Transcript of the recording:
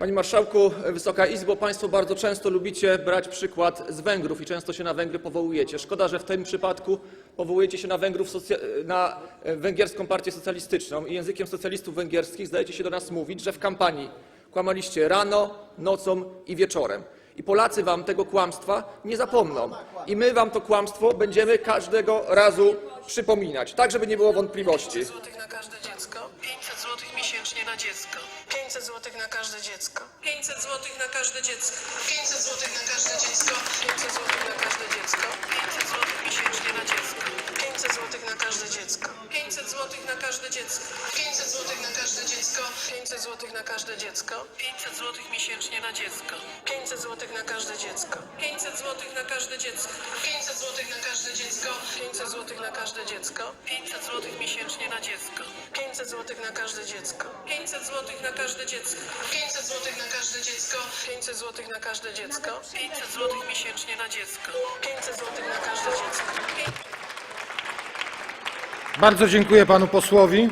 Panie Marszałku, Wysoka Izbo, Państwo bardzo często lubicie brać przykład z Węgrów i często się na Węgry powołujecie. Szkoda, że w tym przypadku powołujecie się na, Węgrów, na e, węgierską partię socjalistyczną i językiem socjalistów węgierskich zdajecie się do nas mówić, że w kampanii kłamaliście rano, nocą i wieczorem. I Polacy wam tego kłamstwa nie zapomną. I my wam to kłamstwo będziemy każdego razu przypominać, tak żeby nie było wątpliwości. Zł miesięcznie na dziecko, 500 zł na każde dziecko, 500 zł na każde dziecko, 500 zł na każde dziecko, 500 zł na każde dziecko, 500 zł miesięcznie na dziecko, 500 zł na każde dziecko, 500 zł na każde dziecko, 500 zł na każde dziecko, 500 zł na każde dziecko, 500 zł miesięcznie na dziecko, 500 zł na każde dziecko, 500 zł na każde dziecko, 500 zł na każde dziecko, 500 zł na każde dziecko, 500 zł miesięcznie na dziecko, 500 zł na każde dziecko, 500 zł na każde dziecko, 500 zł na każde dziecko, 500 zł na każde dziecko, 500 zł miesięcznie na dziecko, 500 zł na każde dziecko. Bardzo dziękuję panu posłowi.